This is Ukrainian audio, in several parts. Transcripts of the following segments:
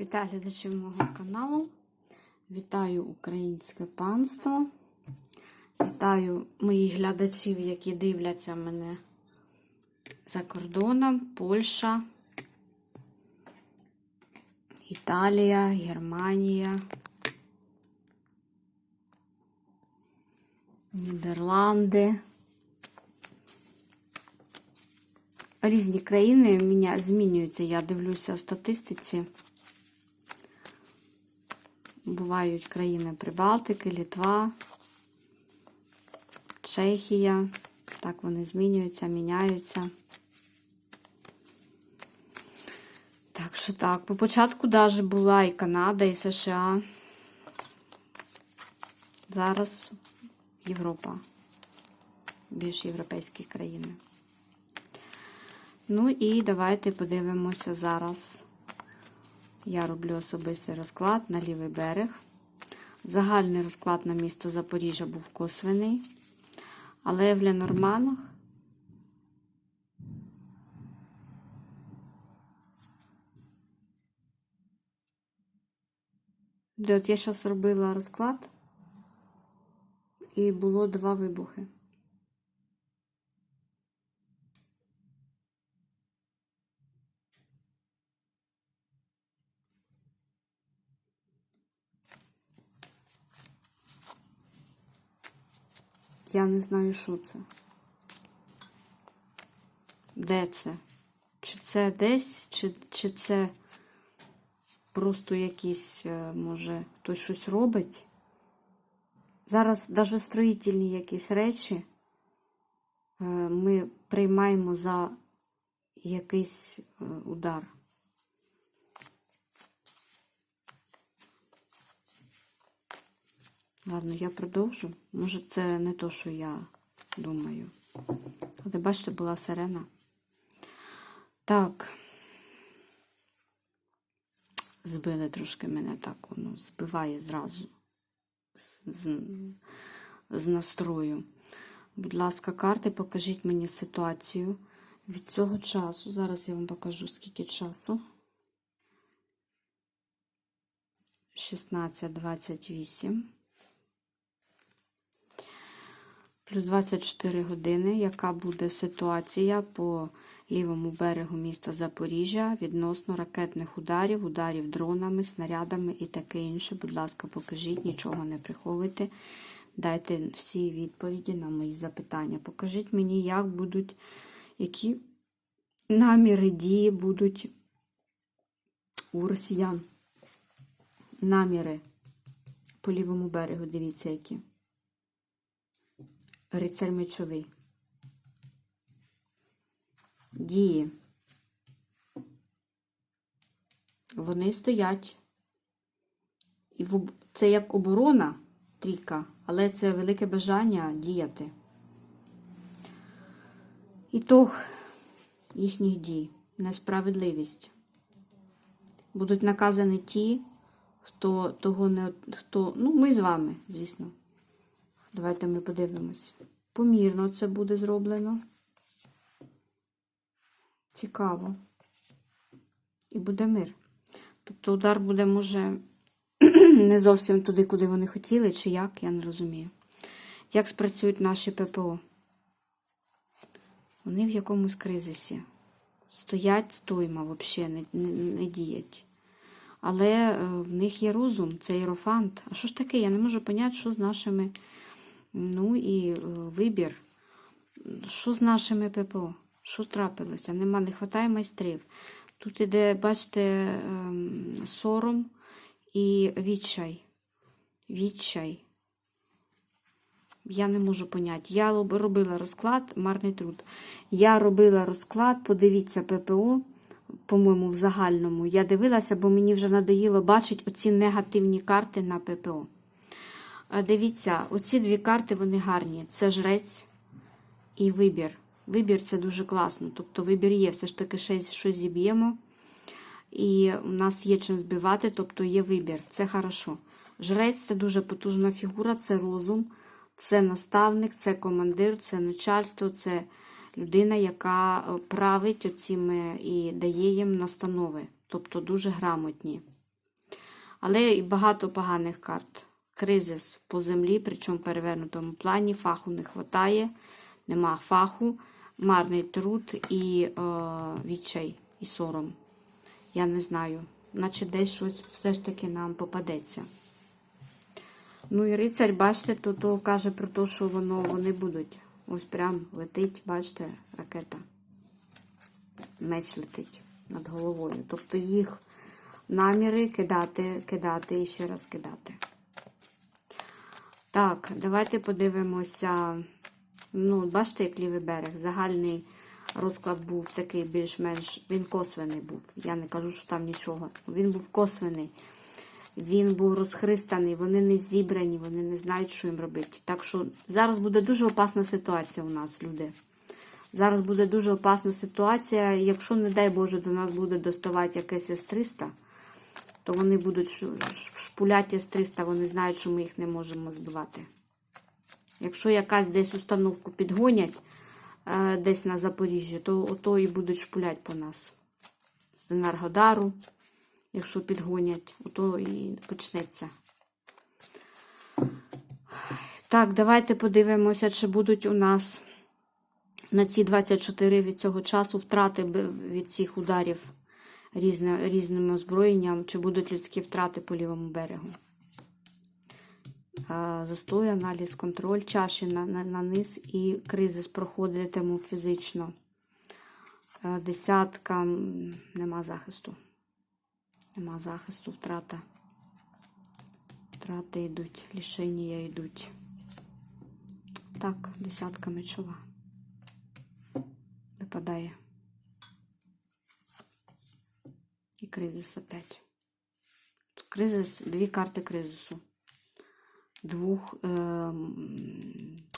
Вітаю глядачів мого каналу. Вітаю українське панство. Вітаю моїх глядачів, які дивляться мене за кордоном. Польща, Італія, Германія, Нідерланди. Різні країни змінюються. Я дивлюся в статистиці. Бувають країни Прибалтики, Літва, Чехія. Так вони змінюються, міняються. Так що так, по початку навіть була і Канада, і США. Зараз Європа. Більш європейські країни. Ну і давайте подивимося зараз. Я роблю особистий розклад на лівий берег. Загальний розклад на місто Запоріжжя був косвений. Але в Ленорманах от я зараз робила розклад, і було два вибухи. Я не знаю, що це. Де це? Чи це десь, чи, чи це просто якісь, е, може, хтось щось робить? Зараз навіть строїтельні якісь речі е, ми приймаємо за якийсь е, удар. Ладно, я продовжу. Може, це не то, що я думаю. Але бачите, була сирена. Так. Збили трошки мене так, воно збиває зразу з, з, настрою. Будь ласка, карти, покажіть мені ситуацію від цього часу. Зараз я вам покажу, скільки часу. 16.28. Плюс 24 години, яка буде ситуація по лівому берегу міста Запоріжжя відносно ракетних ударів, ударів дронами, снарядами і таке інше. Будь ласка, покажіть, нічого не приховуйте. Дайте всі відповіді на мої запитання. Покажіть мені, як будуть, які наміри дії будуть у росіян. Наміри по лівому берегу, дивіться, які. Рицарь мечовий. Дії. Вони стоять. І це як оборона трійка, але це велике бажання діяти. Ітог їхніх дій, несправедливість. Будуть наказані ті, хто того не. хто. Ну, ми з вами, звісно. Давайте ми подивимось. Помірно це буде зроблено. Цікаво. І буде мир. Тобто удар буде, може, не зовсім туди, куди вони хотіли, чи як, я не розумію. Як спрацюють наші ППО? Вони в якомусь кризисі. Стоять стойма, взагалі, не, не, не діють. Але е, в них є розум, це іерофант. А що ж таке? Я не можу поняти, що з нашими. Ну і е, вибір. Що з нашими ППО? Що трапилося? Нема, не вистачає майстрів. Тут іде, бачите, ем, сором і відчай. Відчай. Я не можу поняти. Я робила розклад, марний труд. Я робила розклад, подивіться, ППО, по-моєму, в загальному. Я дивилася, бо мені вже надоїло бачити оці негативні карти на ППО. Дивіться, оці дві карти вони гарні. Це жрець і вибір. Вибір це дуже класно. Тобто вибір є, все ж таки щось, зіб'ємо. І у нас є чим збивати, тобто є вибір. Це хорошо. Жрець це дуже потужна фігура, це розум, це наставник, це командир, це начальство, це людина, яка править оціми і дає їм настанови. Тобто дуже грамотні. Але і багато поганих карт. Кризис по землі, причому в перевернутому плані, фаху не вистачає, нема фаху, марний труд і е, відчай, і сором. Я не знаю. Наче десь щось все ж таки нам попадеться. Ну і рицарь, бачите, то, то каже про те, що воно вони будуть. Ось прям летить, бачите, ракета. Меч летить над головою. Тобто їх наміри кидати, кидати і ще раз кидати. Так, давайте подивимося. Ну, бачите, як лівий берег. Загальний розклад був такий більш-менш. Він косвений був. Я не кажу, що там нічого. Він був косвений. Він був розхристаний, вони не зібрані, вони не знають, що їм робити. Так що зараз буде дуже опасна ситуація у нас, люди. Зараз буде дуже опасна ситуація. Якщо, не дай Боже, до нас буде доставати якесь С-300, то вони будуть ш- ш- шпуляти С-300, вони знають, що ми їх не можемо збивати. Якщо якась десь установку підгонять е, десь на Запоріжжі, то ото і будуть шпулять по нас. З Енергодару, якщо підгонять, ото і почнеться. Так, давайте подивимося, чи будуть у нас на ці 24 від цього часу втрати від цих ударів різне, різним озброєнням, чи будуть людські втрати по лівому берегу. Застой, аналіз, контроль чаші на, на, на низ і кризис проходитиму фізично. Десятка нема захисту. Нема захисту, втрата. Втрати йдуть, лишення йдуть. Так, десятка мечова. Випадає. І кризис опять. Кризис, дві карти кризису. Двох е,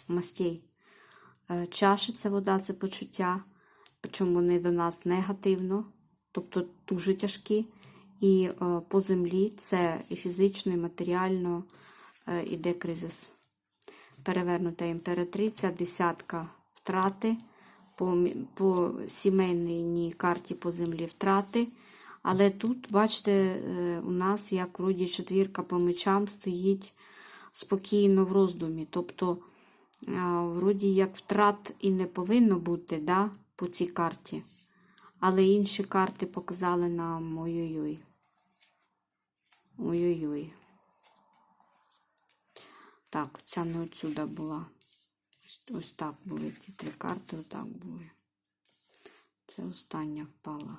мастей. Чаші це вода, це почуття. Причому вони до нас негативно, тобто дуже тяжкі. І е, по землі це і фізично, і матеріально е, іде кризис. Перевернута імператриця, десятка втрати. По, по сімейній карті по землі втрати. Але тут, бачите, е, у нас як вроді четвірка по мечам стоїть спокійно в роздумі. Тобто, вроді як втрат і не повинно бути да, по цій карті. Але інші карти показали нам ой-ой-ой. Ой-ой-ой. Так, ця не отсюда була. Ось так були ті три карти, отак були. Це остання впала.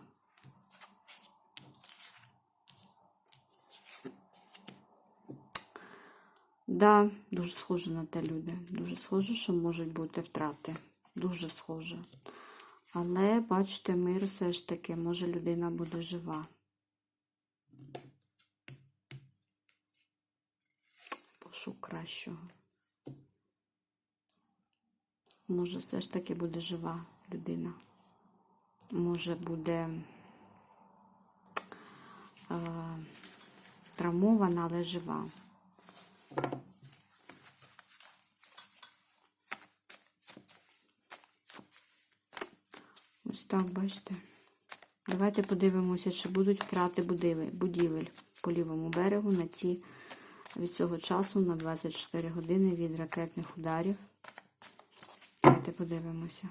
Да, дуже схоже на те люди. Дуже схоже, що можуть бути втрати. Дуже схоже. Але, бачите, мир все ж таки, може людина буде жива. Пошук кращого. Може, все ж таки буде жива людина. Може, буде е, травмована, але жива. Так, бачите. Давайте подивимося, чи будуть втрати будівель, по лівому берегу на ті від цього часу на 24 години від ракетних ударів. Давайте подивимося.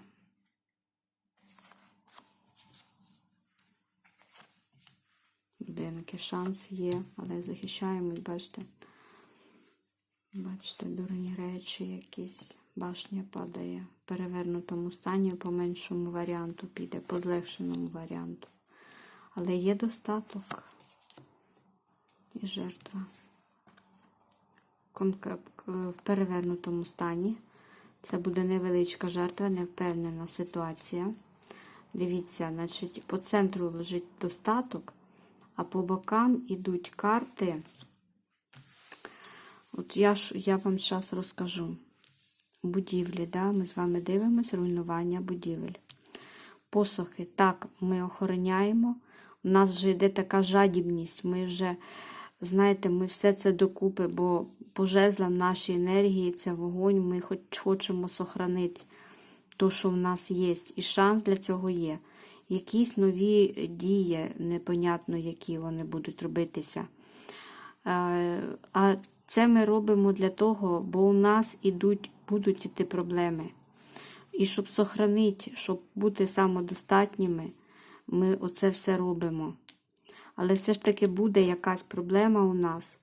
Будинки, шанс є, але захищаємось, бачите. Бачите, дурні речі якісь. Башня падає в перевернутому стані, по меншому варіанту піде, по злегшеному варіанту. Але є достаток і жертва. В перевернутому стані. Це буде невеличка жертва, невпевнена ситуація. Дивіться, значить, по центру лежить достаток, а по бокам йдуть карти. От я, я вам зараз розкажу. Будівлі, да? ми з вами дивимося руйнування будівель. Посохи, так, ми охороняємо. У нас вже йде така жадібність. Ми вже, знаєте, ми все це докупи, бо по жезлам нашій енергії це вогонь, ми хоч хочемо сохранити те, що в нас є. І шанс для цього є. Якісь нові дії, непонятно, які вони будуть робитися. Е, А це ми робимо для того, бо у нас ідуть, будуть іти проблеми. І щоб сохранити, щоб бути самодостатніми, ми оце все робимо. Але все ж таки буде якась проблема у нас.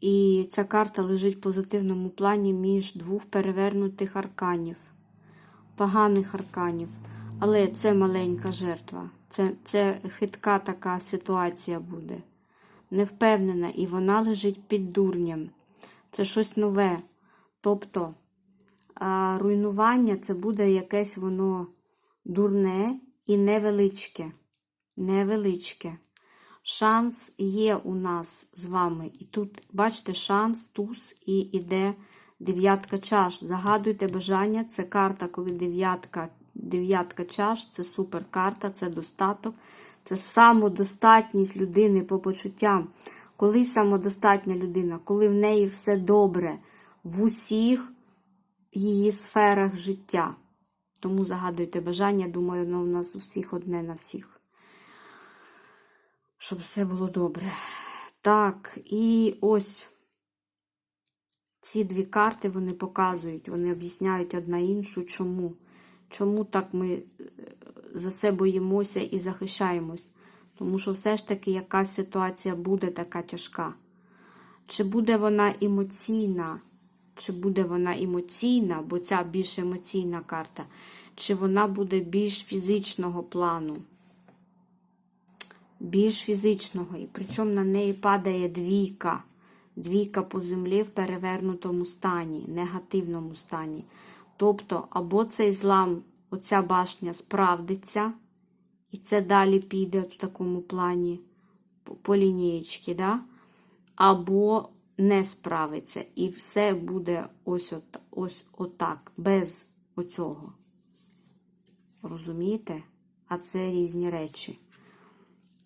І ця карта лежить в позитивному плані між двох перевернутих арканів, поганих арканів. Але це маленька жертва. Це, це хитка така ситуація буде. Невпевнена, і вона лежить під дурням. Це щось нове. Тобто руйнування це буде якесь воно дурне і невеличке. Невеличке. Шанс є у нас з вами. І тут, бачите, шанс, туз і іде дев'ятка чаш. Загадуйте бажання. Це карта, коли дев'ятка дев'ятка чаш, це суперкарта, це достаток, це самодостатність людини по почуттям. Коли самодостатня людина, коли в неї все добре в усіх її сферах життя. Тому загадуйте бажання, думаю, воно у нас у всіх одне на всіх щоб все було добре. Так, і ось ці дві карти вони показують, вони об'ясняють одна іншу, чому. Чому так ми е, за це боїмося і захищаємось? Тому що все ж таки якась ситуація буде така тяжка. Чи буде вона емоційна? Чи буде вона емоційна, бо ця більш емоційна карта, чи вона буде більш фізичного плану? більш фізичного, і причому на неї падає двійка. Двійка по землі в перевернутому стані, негативному стані. Тобто, або цей злам, оця башня справдиться, і це далі піде в такому плані по, лінієчки, да? або не справиться. І все буде ось от, ось отак, без оцього. Розумієте? А це різні речі.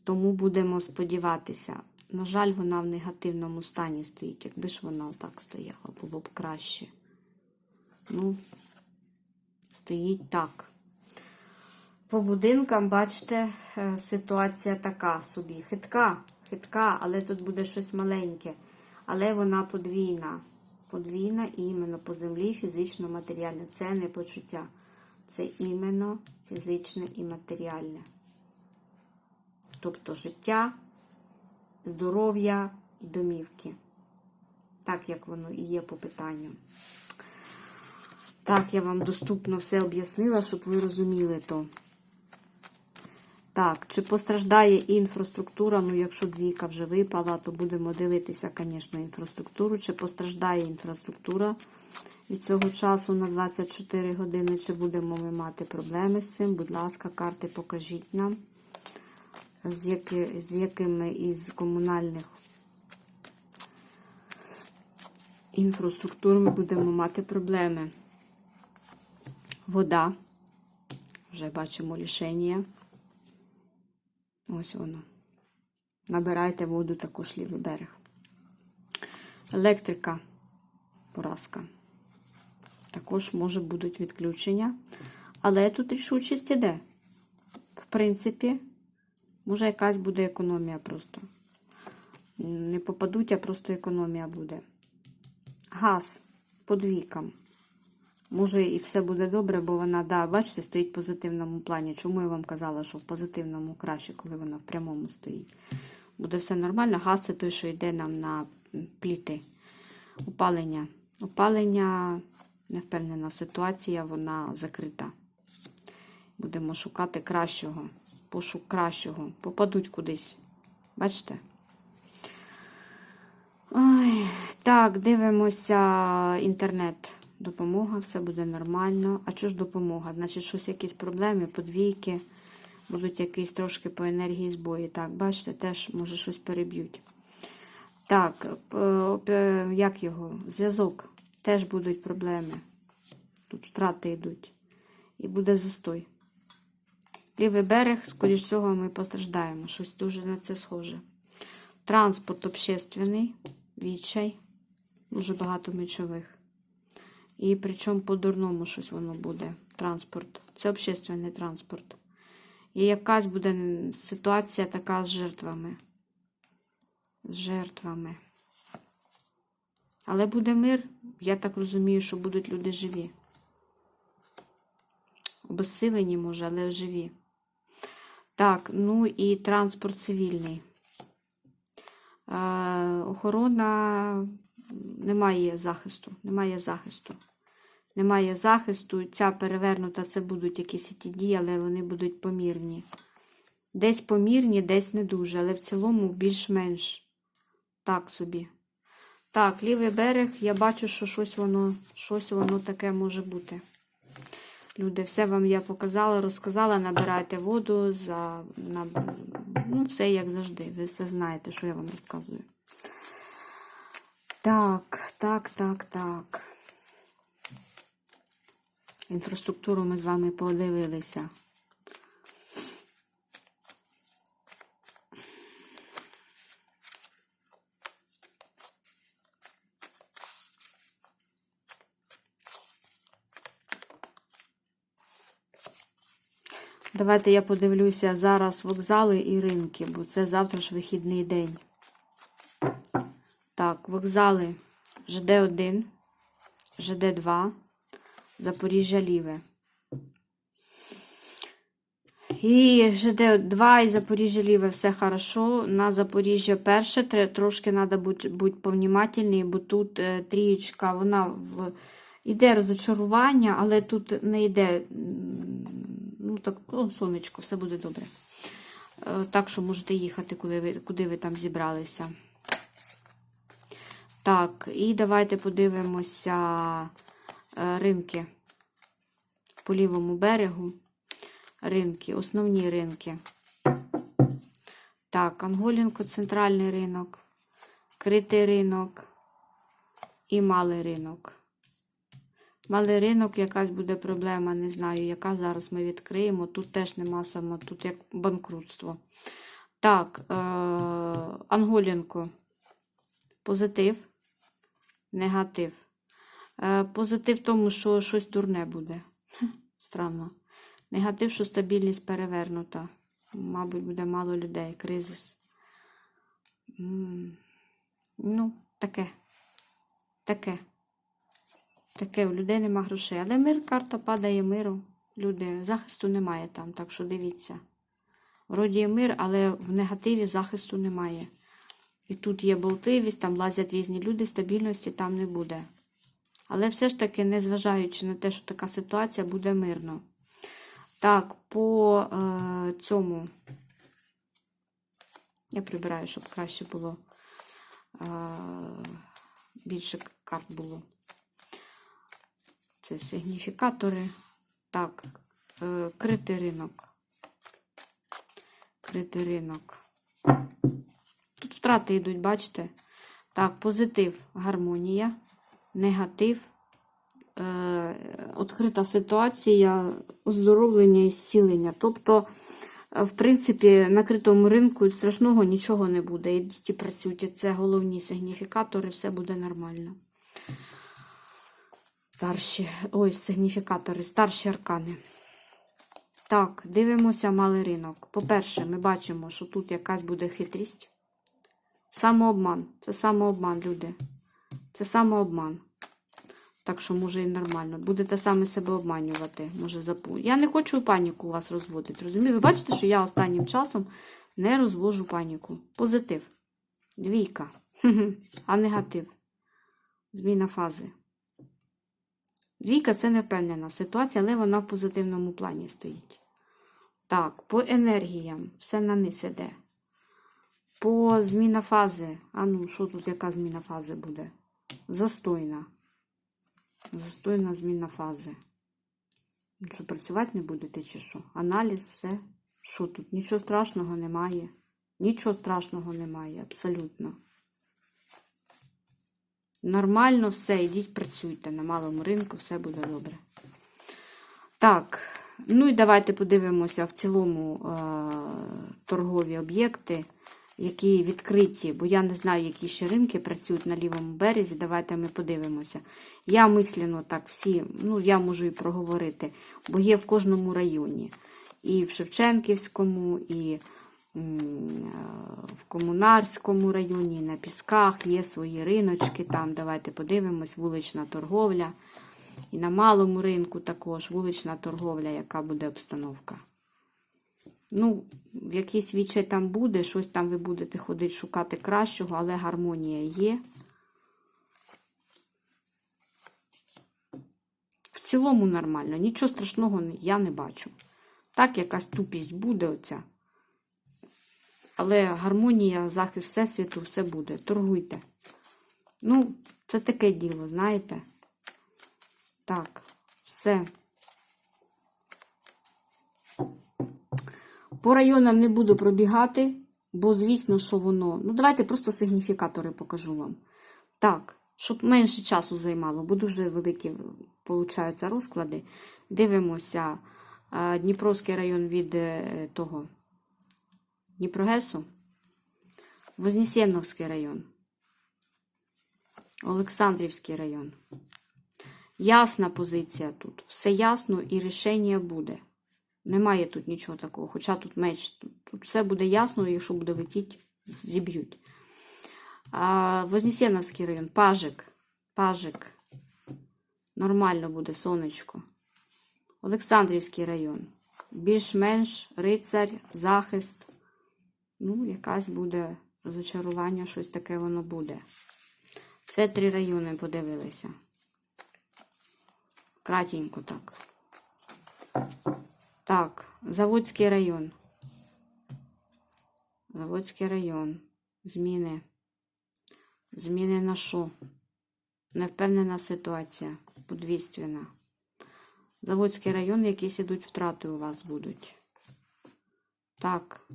Тому будемо сподіватися. На жаль, вона в негативному стані стоїть. Якби ж вона отак стояла, було б краще. Ну, стоїть так. По будинкам, бачите, е, ситуація така собі. Хитка, хитка, але тут буде щось маленьке. Але вона подвійна. Подвійна іменно по землі, фізично, матеріальне. Це не почуття. Це іменно фізичне і матеріальне тобто життя, здоров'я і домівки. Так, як воно і є по питанню. Так, я вам доступно все об'яснила, щоб ви розуміли то. Так, чи постраждає інфраструктура? Ну, якщо двійка вже випала, то будемо дивитися, звісно, інфраструктуру. Чи постраждає інфраструктура від цього часу на 24 години, чи будемо ми мати проблеми з цим? Будь ласка, карти покажіть нам з, які, з якими із комунальних інфраструктур ми будемо мати проблеми. Вода. Вже бачимо лішення. Ось воно. Набирайте воду також лівий берег. Електрика, поразка. Також може будуть відключення. Але тут рішучість іде. В принципі, Може, якась буде економія просто. Не попадуть, а просто економія буде. Газ по двійкам. Може, і все буде добре, бо вона, да, бачите, стоїть в позитивному плані. Чому я вам казала, що в позитивному краще, коли вона в прямому стоїть? Буде все нормально. Газ це той, що йде нам на пліти. Опалення. Опалення, невпевнена ситуація, вона закрита. Будемо шукати кращого пошук кращого. Попадуть кудись. Бачите? Ой, Так, дивимося інтернет. Допомога, все буде нормально. А що ж допомога? Значить, щось якісь проблеми, подвійки, будуть якісь трошки по енергії збої. Так, бачите, теж, може, щось переб'ють. Так, як його? Зв'язок. Теж будуть проблеми. Тут втрати йдуть. І буде застой. Лівий берег, скоріш всього, ми постраждаємо. Щось дуже на це схоже. Транспорт общественний, відчай, дуже багато мечових. І причому по-дурному щось воно буде. Транспорт. Це общественний транспорт. І якась буде ситуація така з жертвами. з жертвами. Але буде мир, я так розумію, що будуть люди живі. Обезсилені, може, але живі. Так, ну і транспорт цивільний. Е, охорона немає захисту. Немає захисту. Немає захисту. Ця перевернута, це будуть якісь ті дії, але вони будуть помірні. Десь помірні, десь не дуже, але в цілому більш-менш так собі. Так, лівий берег, я бачу, що щось воно, щось воно таке може бути. Люди, все вам я показала, розказала, набирайте воду, за, на, ну, все як завжди. Ви все знаєте, що я вам розказую. Так, так, так, так. Інфраструктуру ми з вами подивилися. Давайте я подивлюся зараз вокзали і ринки, бо це завтра ж вихідний день. Так, вокзали ЖД1, ЖД2, Запоріжжя Ліве. І ЖД2 і Запоріжжя Ліве все хорошо. На Запоріжжя перше трошки треба бути, бути повнімательні, бо тут е, трієчка, вона в... іде розочарування, але тут не йде. Ну, так, о, сонечко, все буде добре. Е, Так що можете їхати, куди ви, куди ви там зібралися. Так, і давайте подивимося ринки по лівому берегу. Ринки, основні ринки. Так, Анголінко, центральний ринок, критий ринок і малий ринок. Малий ринок, якась буде проблема, не знаю, яка зараз ми відкриємо. Тут теж нема саме, тут як банкрутство. Так, е- Анголінко. Позитив, негатив. Е- позитив в тому, що щось дурне буде. Странно. Негатив, що стабільність перевернута. Мабуть, буде мало людей. Кризис. Ну, таке. Таке. Таке, у людей нема грошей. Але мир, карта падає миру. Люди, захисту немає там, так що дивіться. Вроді є мир, але в негативі захисту немає. І тут є болтливість, там лазять різні люди, стабільності там не буде. Але все ж таки, незважаючи на те, що така ситуація, буде мирно. Так, по е, цьому я прибираю, щоб краще було. Е, більше карт було. Це сигніфікатори. Так, е, критий ринок. Критий ринок. Тут втрати йдуть, бачите? Так, позитив, гармонія, негатив, е, відкрита ситуація, оздоровлення і зцілення. Тобто, е, в принципі, на критому ринку страшного нічого не буде. Ідіть і. Це головні сигніфікатори, все буде нормально. Старші, ой, сигніфікатори, старші аркани. Так, дивимося малий ринок. По-перше, ми бачимо, що тут якась буде хитрість. Самообман. Це самообман, люди. Це самообман. Так що, може, і нормально. Будете саме себе обманювати. Може, запу... Я не хочу паніку у вас розводити. Розумієте? Ви бачите, що я останнім часом не розвожу паніку. Позитив. Двійка. А негатив. Зміна фази. Двійка це невпевнена ситуація, але вона в позитивному плані стоїть. Так, по енергіям все на низ іде. По зміна фази. А ну, що тут, яка зміна фази буде? Застойна. Застойна зміна фази. Що, працювати не будете чи що? Аналіз, все. Що тут? Нічого страшного немає. Нічого страшного немає, абсолютно. Нормально все, йдіть працюйте на малому ринку, все буде добре. Так, ну і давайте подивимося в цілому е, торгові об'єкти, які відкриті, бо я не знаю, які ще ринки працюють на лівому березі. Давайте ми подивимося. Я мислено так всі, ну я можу і проговорити, бо є в кожному районі. І в Шевченківському, і е, в Комунарському районі, на Пісках є свої риночки. Там давайте подивимось, вулична торговля. І на малому ринку також вулична торговля, яка буде обстановка. Ну, якийсь відчай там буде, щось там ви будете ходити шукати кращого, але гармонія є. В цілому нормально, нічого страшного я не бачу. Так, якась тупість буде оця. Але гармонія, захист всесвіту, все буде. Торгуйте. Ну, це таке діло, знаєте. Так, все. По районам не буду пробігати, бо звісно, що воно. Ну, давайте просто сигніфікатори покажу вам. Так, щоб менше часу займало, бо дуже великі получаються розклади. Дивимося Дніпровський район від е, того Дніпрогесу, Вознесеновський район, Олександрівський район. Ясна позиція тут. Все ясно і рішення буде. Немає тут нічого такого. Хоча тут меч, тут, тут все буде ясно, якщо буде летіти, зіб'ють. Вознесеновський район, пажик. Пажик. Нормально буде, сонечко. Олександрівський район. Більш-менш рицар, захист. Ну, якась буде розочарування, щось таке воно буде. Це три райони подивилися. Кратенько так. Так, Заводський район. Заводський район. Зміни. Зміни на що? Невпевнена ситуація. Подвійственна. Заводський район, якісь ідуть втрати у вас будуть. Так.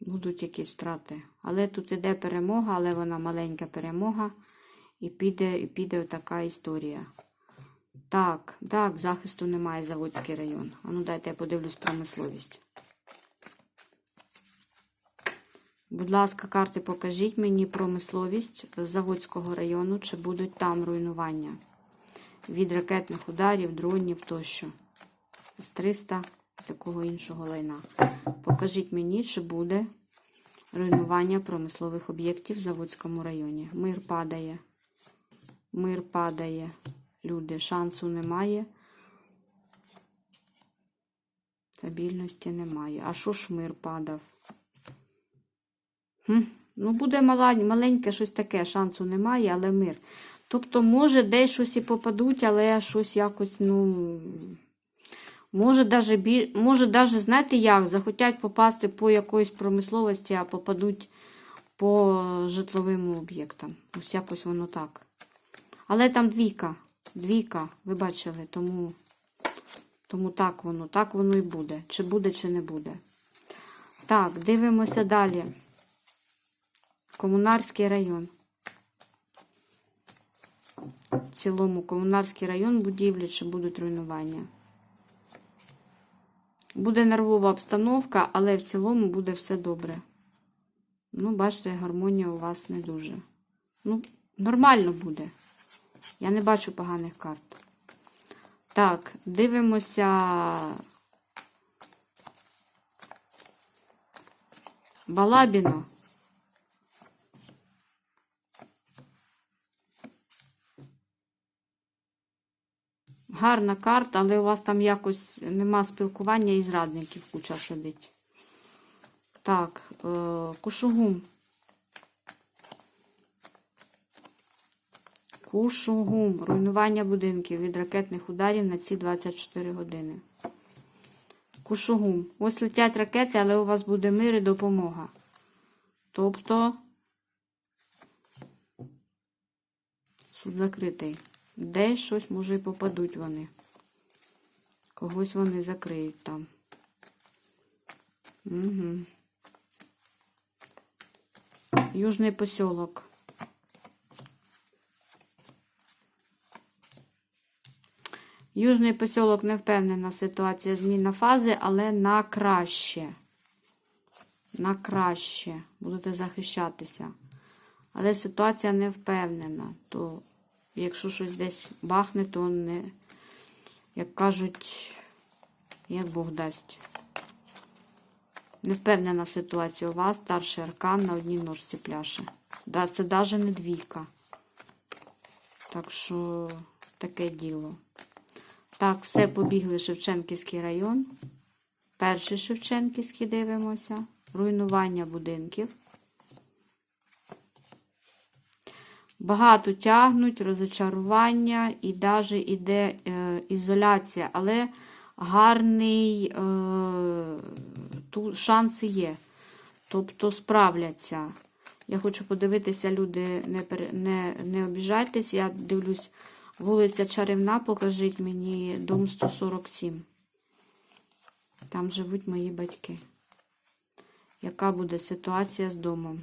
Будуть якісь втрати. Але тут іде перемога, але вона маленька перемога. І піде, і піде така історія. Так, так, захисту немає Заводський район. А ну дайте я подивлюсь промисловість. Будь ласка, карти, покажіть мені промисловість Заводського району, чи будуть там руйнування від ракетних ударів, дронів тощо. С-300 такого іншого лайна. Покажіть мені, чи буде руйнування промислових об'єктів в Заводському районі. Мир падає. Мир падає. Люди, шансу немає. Стабільності немає. А що ж мир падав? Хм? Ну, буде маленьке щось таке, шансу немає, але мир. Тобто, може, десь щось і попадуть, але щось якось, ну. Може, даже, біль... може, даже, знаєте як, захотять попасти по якоїсь промисловості, а попадуть по житловим об'єктам. Ось якось воно так. Але там двійка. Двійка, ви бачили, тому, тому так воно, так воно і буде. Чи буде, чи не буде. Так, дивимося далі. Комунарський район. В цілому комунарський район будівлі, чи будуть руйнування. Буде нервова обстановка, але в цілому буде все добре. Ну, бачите, гармонія у вас не дуже. Ну, нормально буде. Я не бачу поганих карт. Так, дивимося. Балабіно. Гарна карта, але у вас там якось нема спілкування і зрадників куча сидить. Так, е, Кушугум. Кушугум. Руйнування будинків від ракетних ударів на ці 24 години. Кушугум. Ось летять ракети, але у вас буде мир і допомога. Тобто суд закритий. Десь щось може і попадуть вони. Когось вони закриють там. Угу. Южний посілок. Южний посілок не впевнена ситуація зміна фази, але на краще. На краще. Будете захищатися. Але ситуація не впевнена. То якщо щось десь бахне, то не, як кажуть, як Бог дасть. Не впевнена ситуація у вас, старший аркан на одній ножці пляше. Це навіть не двійка. Так що таке діло. Так, все, побігли Шевченківський район. Перший Шевченківський дивимося. Руйнування будинків. Багато тягнуть, розочарування і навіть іде е, ізоляція, але гарний е, ту, шанси є. Тобто справляться. Я хочу подивитися, люди, не, не, не обіжайтесь. Я дивлюсь, вулиця Чарівна, покажіть мені дом 147. Там живуть мої батьки. Яка буде ситуація з домом?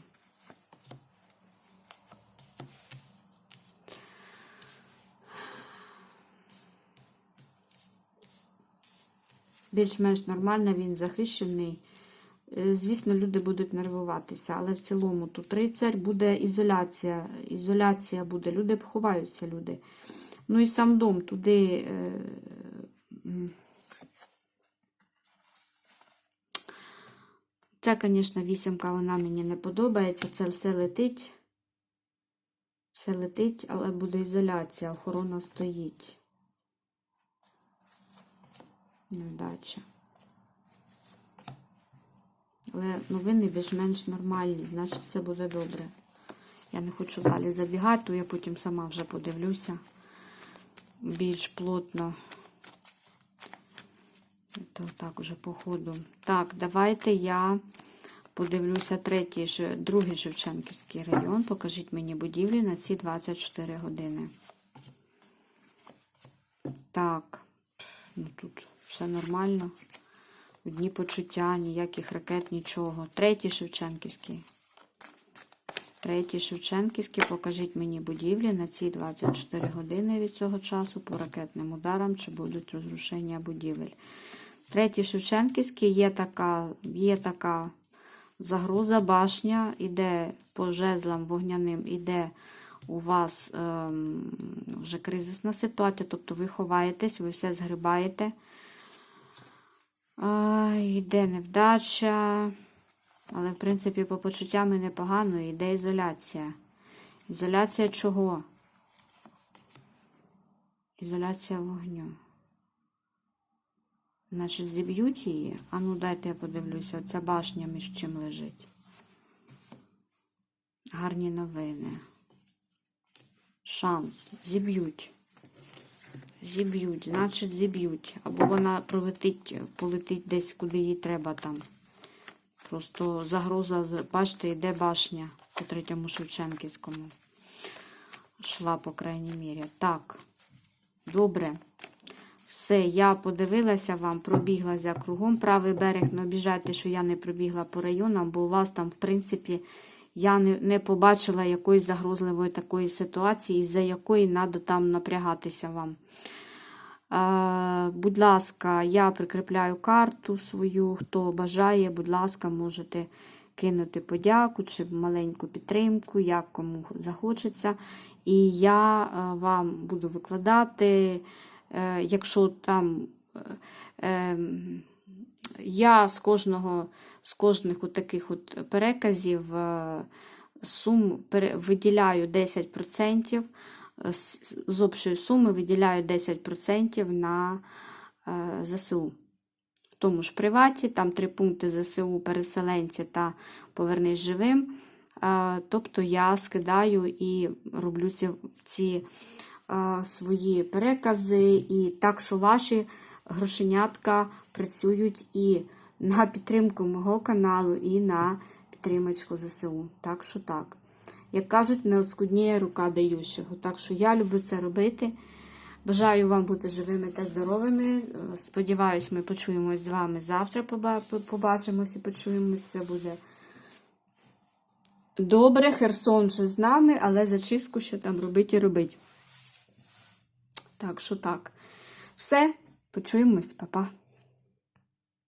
Більш-менш нормально, він захищений. Е, Звісно, люди будуть нервуватися, але в цілому тут рицарь буде ізоляція. Ізоляція буде, люди ховаються, люди. Ну і сам дом туди. Це, звісно, вісімка, вона мені не подобається. Це все летить. Все летить, але буде ізоляція, охорона стоїть. Невдача. Але новини більш-менш нормальні, значить все буде добре. Я не хочу далі забігати, то я потім сама вже подивлюся більш плотно. Це так вже по ходу. Так, давайте я подивлюся третій, другий Шевченківський район. Покажіть мені будівлі на ці 24 години. Так, ну тут все нормально. Одні почуття, ніяких ракет, нічого. Третій Шевченківський. Третій Шевченківський. Покажіть мені будівлі на ці 24 години від цього часу по ракетним ударам, чи будуть розрушення будівель. Третій Шевченківський є така, є така загроза, башня, іде по жезлам вогняним, іде у вас ем, вже кризисна ситуація, тобто ви ховаєтесь, ви все згрибаєте. А, йде невдача. Але, в принципі, по почуттям непогано йде ізоляція. Ізоляція чого? Ізоляція вогню. Значить, зіб'ють її. А ну дайте я подивлюся. Оця башня між чим лежить. Гарні новини. Шанс. Зіб'ють. Зіб'ють, значить, зіб'ють. Або вона пролетить, полетить десь, куди їй треба там. Просто загроза, бачите, йде башня по третьому Шевченківському. Шла, по крайній мірі. Так, добре. Все, я подивилася вам, пробіглася кругом. Правий берег, не обіжайте, що я не пробігла по районам, бо у вас там, в принципі, я не, не побачила якоїсь загрозливої такої ситуації, із-за якої треба там напрягатися вам. Будь ласка, я прикріпляю карту свою. Хто бажає, будь ласка, можете кинути подяку чи маленьку підтримку, як кому захочеться. І я е, вам буду викладати, е, якщо там. е, е, я з кожного з кожних от таких от переказів сум виділяю 10%, е, з з общої суми виділяю 10% на е, ЗСУ. В тому ж приваті, там три пункти ЗСУ, переселенці та повернись живим. Е, Тобто я скидаю і роблю ці, ці е, свої перекази, і так, що ваші грошенятка працюють і на підтримку мого каналу, і на підтримочку ЗСУ. Так що так. Як кажуть, не оскудніє рука даючого. Так що я люблю це робити. Бажаю вам бути живими та здоровими. Сподіваюсь, ми почуємось з вами завтра. поба- Побачимось і почуємось. Все буде добре. Херсон ще з нами, але зачистку ще там робить і робить. Так що так. Все, почуємось, Па-па.